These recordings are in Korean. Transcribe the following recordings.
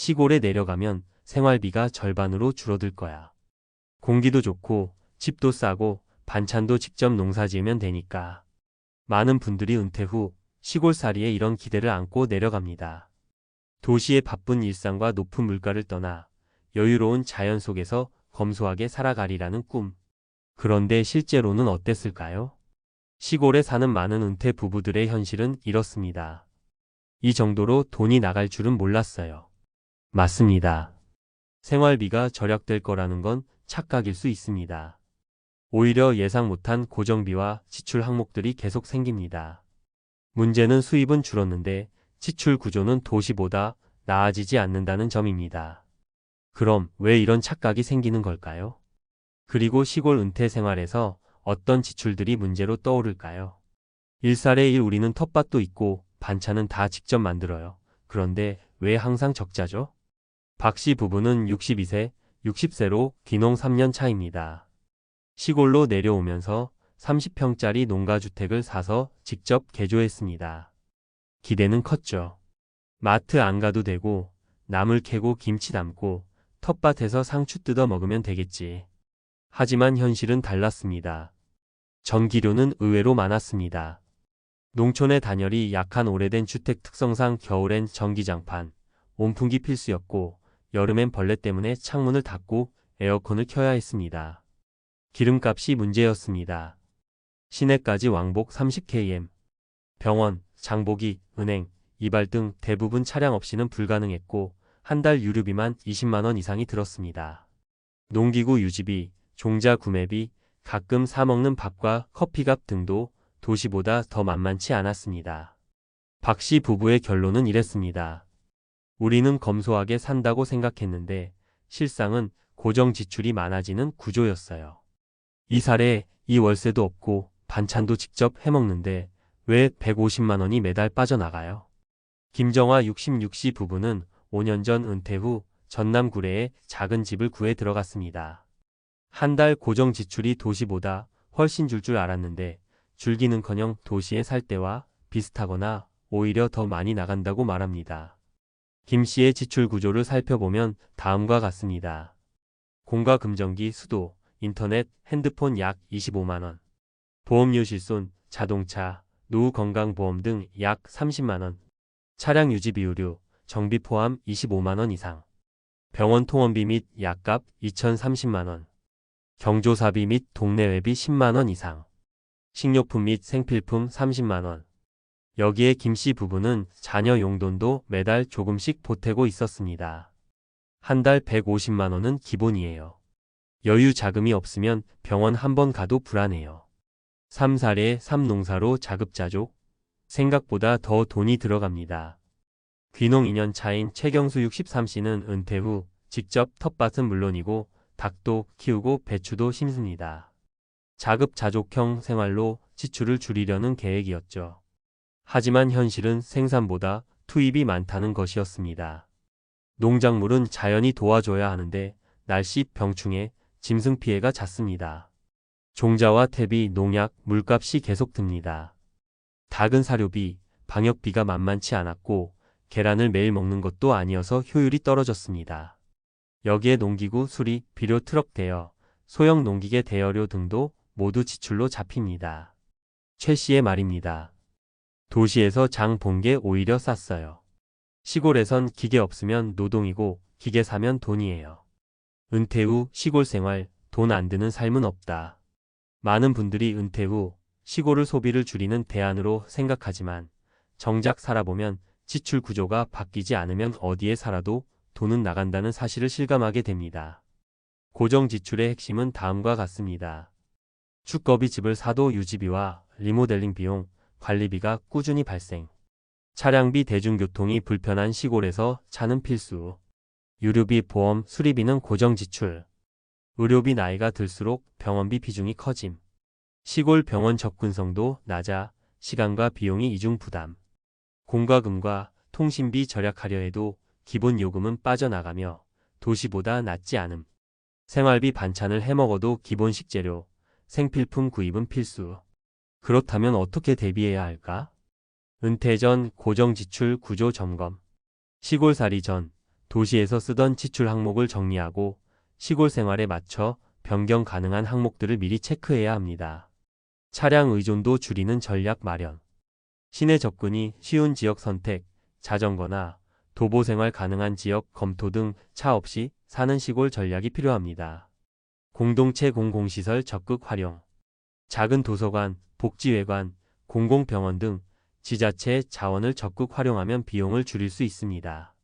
시골에 내려가면 생활비가 절반으로 줄어들 거야. 공기도 좋고 집도 싸고 반찬도 직접 농사 지으면 되니까. 많은 분들이 은퇴 후 시골살이에 이런 기대를 안고 내려갑니다. 도시의 바쁜 일상과 높은 물가를 떠나 여유로운 자연 속에서 검소하게 살아가리라는 꿈. 그런데 실제로는 어땠을까요? 시골에 사는 많은 은퇴 부부들의 현실은 이렇습니다. 이 정도로 돈이 나갈 줄은 몰랐어요. 맞습니다. 생활비가 절약될 거라는 건 착각일 수 있습니다. 오히려 예상 못한 고정비와 지출 항목들이 계속 생깁니다. 문제는 수입은 줄었는데 지출 구조는 도시보다 나아지지 않는다는 점입니다. 그럼 왜 이런 착각이 생기는 걸까요? 그리고 시골 은퇴 생활에서 어떤 지출들이 문제로 떠오를까요? 일살의 일 우리는 텃밭도 있고 반찬은 다 직접 만들어요. 그런데 왜 항상 적자죠? 박씨 부부는 62세, 60세로 귀농 3년 차입니다. 시골로 내려오면서 30평짜리 농가주택을 사서 직접 개조했습니다. 기대는 컸죠. 마트 안 가도 되고 나물 캐고 김치 담고 텃밭에서 상추 뜯어 먹으면 되겠지. 하지만 현실은 달랐습니다. 전기료는 의외로 많았습니다. 농촌의 단열이 약한 오래된 주택 특성상 겨울엔 전기장판, 온풍기 필수였고 여름엔 벌레 때문에 창문을 닫고 에어컨을 켜야 했습니다. 기름값이 문제였습니다. 시내까지 왕복 30km, 병원, 장보기, 은행, 이발 등 대부분 차량 없이는 불가능했고 한 달 유류비만 20만원 이상이 들었습니다. 농기구 유지비, 종자 구매비, 가끔 사먹는 밥과 커피값 등도 도시보다 더 만만치 않았습니다. 박씨 부부의 결론은 이랬습니다. 우리는 검소하게 산다고 생각했는데 실상은 고정 지출이 많아지는 구조였어요. 이 사례 이 월세도 없고 반찬도 직접 해먹는데 왜 150만 원이 매달 빠져나가요? 김정화 66씨 부부는 5년 전 은퇴 후 전남 구례에 작은 집을 구해 들어갔습니다. 한 달 고정 지출이 도시보다 훨씬 줄줄 알았는데 줄기는커녕 도시에 살 때와 비슷하거나 오히려 더 많이 나간다고 말합니다. 김 씨의 지출 구조를 살펴보면 다음과 같습니다. 공과 금전기, 수도, 인터넷, 핸드폰 약 25만원, 보험료 실손, 자동차, 노후 건강보험 등 약 30만원, 차량 유지 비율류, 정비 포함 25만원 이상, 병원 통원비 및 약값 2,030만원, 경조사비 및 동네회비 10만원 이상, 식료품 및 생필품 30만원. 여기에 김씨 부부는 자녀 용돈도 매달 조금씩 보태고 있었습니다. 한 달 150만 원은 기본이에요. 여유 자금이 없으면 병원 한 번 가도 불안해요. 3사례 3농사로 자급자족. 생각보다 더 돈이 들어갑니다. 귀농 2년 차인 최경수 63씨는 은퇴 후 직접 텃밭은 물론이고 닭도 키우고 배추도 심습니다. 자급자족형 생활로 지출을 줄이려는 계획이었죠. 하지만 현실은 생산보다 투입이 많다는 것이었습니다. 농작물은 자연이 도와줘야 하는데 날씨 병충해 짐승 피해가 잦습니다. 종자와 퇴비, 농약, 물값이 계속 듭니다. 닭은 사료비, 방역비가 만만치 않았고 계란을 매일 먹는 것도 아니어서 효율이 떨어졌습니다. 여기에 농기구, 수리, 비료 트럭 대여, 소형 농기계 대여료 등도 모두 지출로 잡힙니다. 최 씨의 말입니다. 도시에서 장 본 게 오히려 쌌어요. 시골에선 기계 없으면 노동이고 기계 사면 돈이에요. 은퇴 후 시골 생활, 돈 안 드는 삶은 없다. 많은 분들이 은퇴 후 시골을 소비를 줄이는 대안으로 생각하지만 정작 살아보면 지출 구조가 바뀌지 않으면 어디에 살아도 돈은 나간다는 사실을 실감하게 됩니다. 고정 지출의 핵심은 다음과 같습니다. 주거비 집을 사도 유지비와 리모델링 비용, 관리비가 꾸준히 발생. 차량비 대중교통이 불편한 시골에서 차는 필수. 유류비, 보험, 수리비는 고정 지출. 의료비 나이가 들수록 병원비 비중이 커짐. 시골 병원 접근성도 낮아 시간과 비용이 이중 부담. 공과금과 통신비 절약하려 해도 기본 요금은 빠져나가며 도시보다 낫지 않음. 생활비 반찬을 해먹어도 기본 식재료, 생필품 구입은 필수. 그렇다면 어떻게 대비해야 할까? 은퇴 전 고정 지출 구조 점검. 시골살이 전 도시에서 쓰던 지출 항목을 정리하고 시골 생활에 맞춰 변경 가능한 항목들을 미리 체크해야 합니다. 차량 의존도 줄이는 전략 마련. 시내 접근이 쉬운 지역 선택, 자전거나 도보 생활 가능한 지역 검토 등 차 없이 사는 시골 전략이 필요합니다. 공동체 공공시설 적극 활용. 작은 도서관, 복지회관, 공공병원 등 지자체 자원을 적극 활용하면 비용을 줄일 수 있습니다.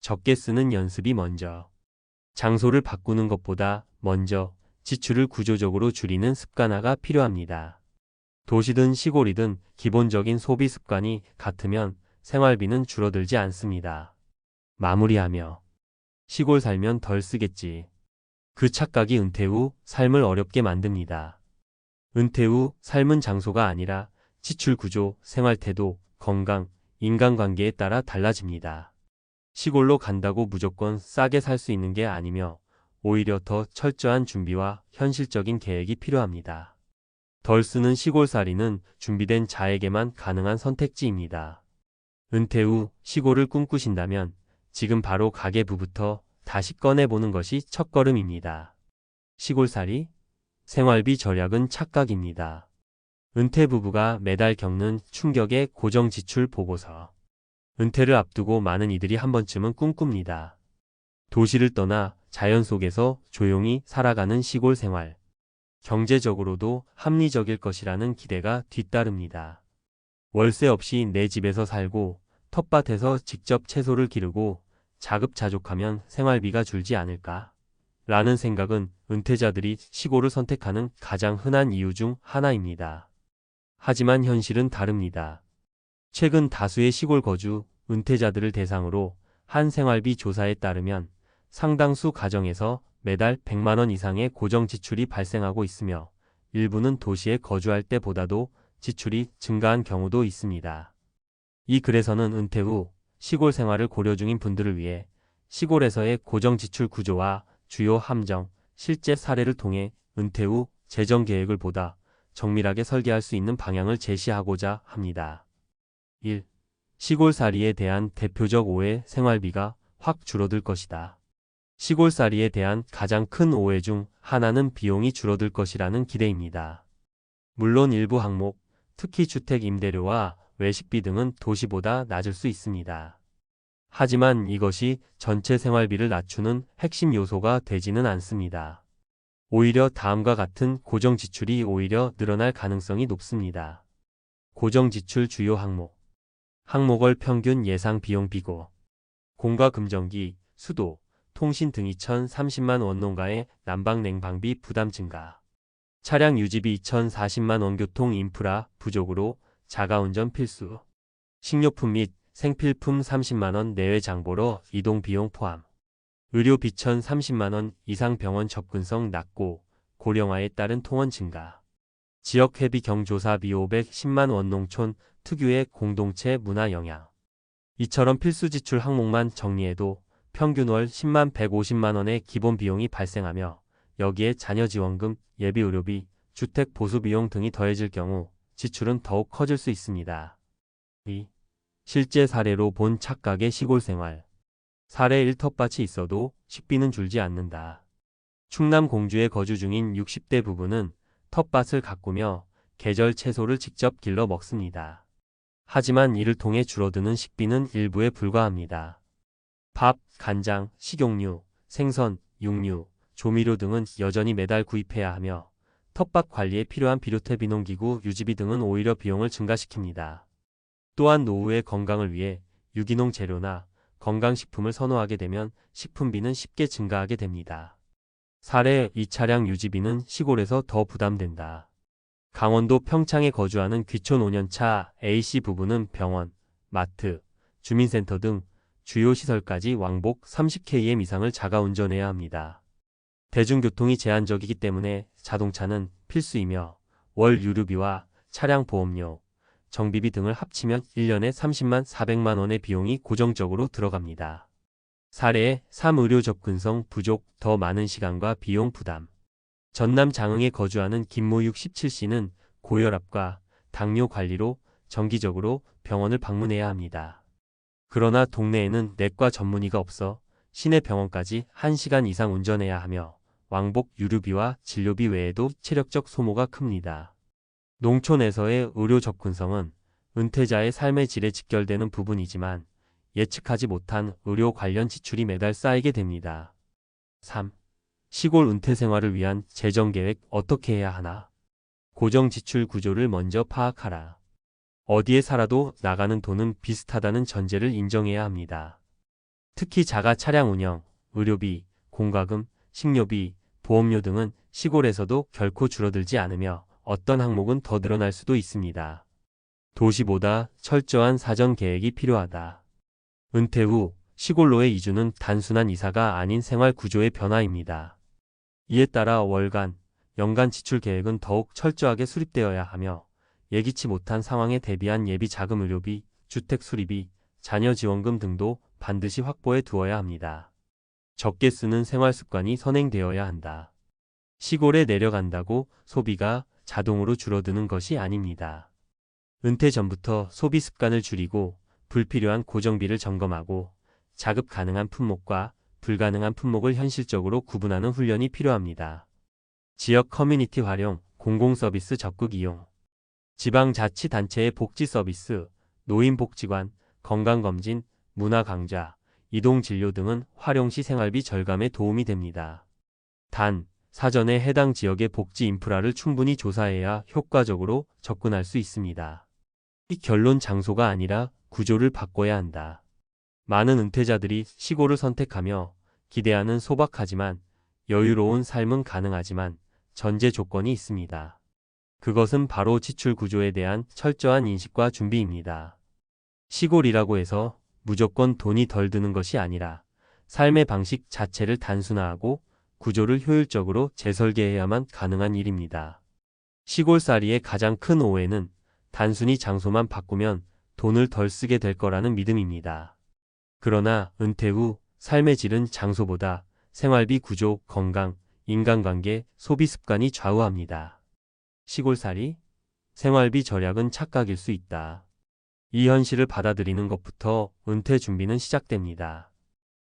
적게 쓰는 연습이 먼저. 장소를 바꾸는 것보다 먼저 지출을 구조적으로 줄이는 습관화가 필요합니다. 도시든 시골이든 기본적인 소비 습관이 같으면 생활비는 줄어들지 않습니다. 마무리하며 시골 살면 덜 쓰겠지. 그 착각이 은퇴 후 삶을 어렵게 만듭니다. 은퇴 후 삶은 장소가 아니라 지출 구조, 생활 태도, 건강, 인간관계에 따라 달라집니다. 시골로 간다고 무조건 싸게 살 수 있는 게 아니며 오히려 더 철저한 준비와 현실적인 계획이 필요합니다. 덜 쓰는 시골살이는 준비된 자에게만 가능한 선택지입니다. 은퇴 후 시골을 꿈꾸신다면 지금 바로 가계부부터 다시 꺼내보는 것이 첫걸음입니다. 시골살이 생활비 절약은 착각입니다. 은퇴 부부가 매달 겪는 충격의 고정 지출 보고서. 은퇴를 앞두고 많은 이들이 한 번쯤은 꿈꿉니다. 도시를 떠나 자연 속에서 조용히 살아가는 시골 생활. 경제적으로도 합리적일 것이라는 기대가 뒤따릅니다. 월세 없이 내 집에서 살고 텃밭에서 직접 채소를 기르고 자급자족하면 생활비가 줄지 않을까? 라는 생각은 은퇴자들이 시골을 선택하는 가장 흔한 이유 중 하나입니다. 하지만 현실은 다릅니다. 최근 다수의 시골 거주 은퇴자들을 대상으로 한 생활비 조사에 따르면 상당수 가정에서 매달 100만원 이상의 고정 지출이 발생하고 있으며 일부는 도시에 거주할 때보다도 지출이 증가한 경우도 있습니다. 이 글에서는 은퇴 후 시골 생활을 고려 중인 분들을 위해 시골에서의 고정 지출 구조와 주요 함정, 실제 사례를 통해 은퇴 후 재정 계획을 보다 정밀하게 설계할 수 있는 방향을 제시하고자 합니다. 1. 시골살이에 대한 대표적 오해 생활비가 확 줄어들 것이다. 시골살이에 대한 가장 큰 오해 중 하나는 비용이 줄어들 것이라는 기대입니다. 물론 일부 항목, 특히 주택 임대료와 외식비 등은 도시보다 낮을 수 있습니다. 하지만 이것이 전체 생활비를 낮추는 핵심 요소가 되지는 않습니다. 오히려 다음과 같은 고정 지출이 오히려 늘어날 가능성이 높습니다. 고정 지출 주요 항목 항목월 평균 예상 비용 비고 공과 금전기, 수도, 통신 등 2,030만 원 농가의 난방 냉방비 부담 증가 차량 유지비 2,040만 원 교통 인프라 부족으로 자가운전 필수 식료품 및 생필품 30만원 내외 장보러 이동 비용 포함. 의료 비천 30만원 이상 병원 접근성 낮고 고령화에 따른 통원 증가. 지역 회비 경조사비 510만 원 농촌 특유의 공동체 문화 영향. 이처럼 필수 지출 항목만 정리해도 평균 월 10만 150만 원의 기본 비용이 발생하며 여기에 자녀 지원금, 예비 의료비, 주택 보수 비용 등이 더해질 경우 지출은 더욱 커질 수 있습니다. 2. 실제 사례로 본 착각의 시골 생활. 사례 1텃밭이 있어도 식비는 줄지 않는다. 충남 공주에 거주 중인 60대 부부는 텃밭을 가꾸며 계절 채소를 직접 길러 먹습니다. 하지만 이를 통해 줄어드는 식비는 일부에 불과합니다. 밥, 간장, 식용유, 생선, 육류, 조미료 등은 여전히 매달 구입해야 하며 텃밭 관리에 필요한 비료태 비농기구 유지비 등은 오히려 비용을 증가시킵니다. 또한 노후의 건강을 위해 유기농 재료나 건강식품을 선호하게 되면 식품비는 쉽게 증가하게 됩니다. 사례 이 차량 유지비는 시골에서 더 부담된다. 강원도 평창에 거주하는 귀촌 5년차 A씨 부부는 병원, 마트, 주민센터 등 주요 시설까지 왕복 30km 이상을 자가 운전해야 합니다. 대중교통이 제한적이기 때문에 자동차는 필수이며 월 유류비와 차량 보험료, 정비비 등을 합치면 1년에 30만 400만 원의 비용이 고정적으로 들어갑니다. 사례 3. 의료 접근성 부족 더 많은 시간과 비용 부담 전남 장흥에 거주하는 김모육 17씨는 고혈압과 당뇨 관리로 정기적으로 병원을 방문해야 합니다. 그러나 동네에는 내과 전문의가 없어 시내 병원까지 1시간 이상 운전해야 하며 왕복 유류비와 진료비 외에도 체력적 소모가 큽니다. 농촌에서의 의료 접근성은 은퇴자의 삶의 질에 직결되는 부분이지만 예측하지 못한 의료 관련 지출이 매달 쌓이게 됩니다. 3. 시골 은퇴 생활을 위한 재정 계획 어떻게 해야 하나? 고정 지출 구조를 먼저 파악하라. 어디에 살아도 나가는 돈은 비슷하다는 전제를 인정해야 합니다. 특히 자가 차량 운영, 의료비, 공과금, 식료비, 보험료 등은 시골에서도 결코 줄어들지 않으며 어떤 항목은 더 늘어날 수도 있습니다. 도시보다 철저한 사정 계획이 필요하다. 은퇴 후 시골로의 이주는 단순한 이사가 아닌 생활 구조의 변화입니다. 이에 따라 월간, 연간 지출 계획은 더욱 철저하게 수립되어야 하며 예기치 못한 상황에 대비한 예비 자금 의료비, 주택 수리비, 자녀 지원금 등도 반드시 확보해 두어야 합니다. 적게 쓰는 생활 습관이 선행되어야 한다. 시골에 내려간다고 소비가 자동으로 줄어드는 것이 아닙니다. 은퇴 전부터 소비 습관을 줄이고 불필요한 고정비를 점검하고 자급 가능한 품목과 불가능한 품목을 현실적으로 구분하는 훈련이 필요합니다. 지역 커뮤니티 활용, 공공서비스 적극 이용, 지방자치단체의 복지 서비스, 노인복지관, 건강검진, 문화강좌, 이동진료 등은 활용 시 생활비 절감에 도움이 됩니다. 단, 사전에 해당 지역의 복지 인프라를 충분히 조사해야 효과적으로 접근할 수 있습니다. 이 결론 장소가 아니라 구조를 바꿔야 한다. 많은 은퇴자들이 시골을 선택하며 기대하는 소박하지만 여유로운 삶은 가능하지만 전제 조건이 있습니다. 그것은 바로 지출 구조에 대한 철저한 인식과 준비입니다. 시골이라고 해서 무조건 돈이 덜 드는 것이 아니라 삶의 방식 자체를 단순화하고 구조를 효율적으로 재설계해야만 가능한 일입니다. 시골살이의 가장 큰 오해는 단순히 장소만 바꾸면 돈을 덜 쓰게 될 거라는 믿음입니다. 그러나 은퇴 후 삶의 질은 장소보다 생활비 구조, 건강, 인간관계, 소비 습관이 좌우합니다. 시골살이? 생활비 절약은 착각일 수 있다. 이 현실을 받아들이는 것부터 은퇴 준비는 시작됩니다.